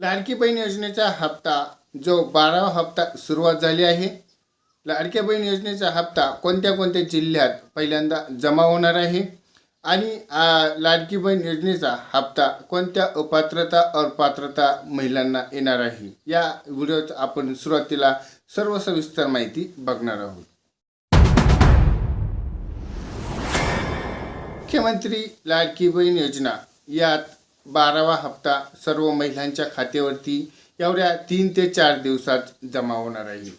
लाडकी बहीण योजनेचा हप्ता जो बारावा हप्ता सुरुवात झाली आहे लाडक्या बहीण योजनेचा हप्ता कोणत्या कोणत्या जिल्ह्यात पहिल्यांदा जमा होणार आहे? आणि लाडकी बहीण योजनेचा हप्ता कोणत्या अपात्रता अपात्रता महिलांना येणार आहे? या व्हिडिओत आपण सुरुवातीला सर्व सविस्तर माहिती बघणार आहोत. मुख्यमंत्री लाडकी बहीण योजना यात बारावा हप्ता सर्व महिलांच्या खात्यावरती एवढ्या तीन ते चार दिवसात जमा होणार आहे.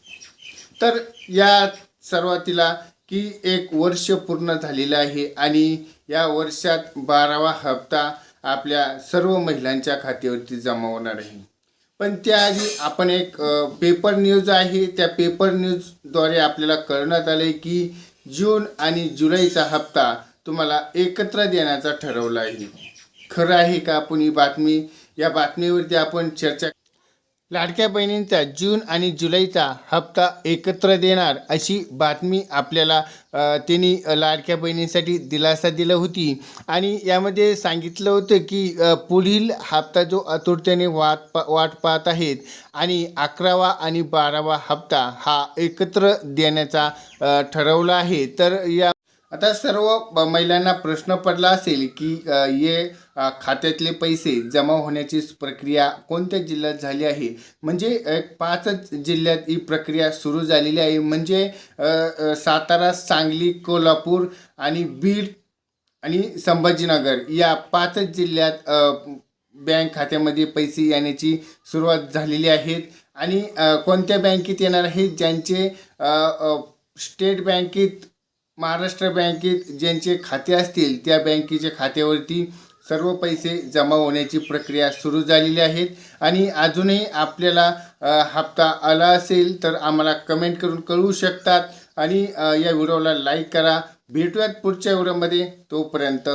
तर या सर्वातीला की एक वर्ष पूर्ण झालेलं आहे आणि या वर्षात बारावा हप्ता आपल्या सर्व महिलांच्या खात्यावरती जमा होणार आहे. पण त्याआधी आपण एक पेपर न्यूज आहे. त्या पेपर न्यूजद्वारे आपल्याला कळण्यात आले की जून आणि जुलैचा हप्ता तुम्हाला एकत्र देण्याचा ठरवला आहे. खरं आहे का आपण ही बातमी? या बातमीवरती आपण चर्चा लाडक्या बहिणींचा जून आणि जुलैचा हप्ता एकत्र देणार अशी बातमी आपल्याला त्यांनी लाडक्या बहिणींसाठी दिलासा दिला होती. आणि यामध्ये सांगितलं होतं की पुढील हप्ता जो आतुरतेने वाट पा वाट पाहत आहेत आणि अकरावा आणि बारावा हप्ता हा एकत्र देण्याचा ठरवला आहे. तर या आता सर्व ब- महिलांना प्रश्न पडला असेल की ये खात्यातले पैसे जमा होण्याची प्रक्रिया कोणत्या जिल्ह्यात झाली आहे? म्हणजे पाचच जिल्ह्यात ही प्रक्रिया सुरू झालेली आहे. म्हणजे सातारा सांगली कोल्हापूर आणि बीड आणि संभाजीनगर या पाचच जिल्ह्यात बँक खात्यामध्ये पैसे येण्याची सुरुवात झालेली आहेत आणि कोणत्या बँकेत येणार आहेत? ज्यांचे स्टेट बँकेत महाराष्ट्र बँकेत ज्यांचे खाते असतील त्या बँकेच्या खात्यावरती सर्व पैसे जमा होण्याची प्रक्रिया सुरू झालेली आहे आणि अजूनही आपल्याला हप्ता आला असेल तर आम्हाला कमेंट करून कळवू शकतात. आणि या व्हिडिओला लाईक करा. भेटूयात पुढच्या व्हिडिओमध्ये. तोपर्यंत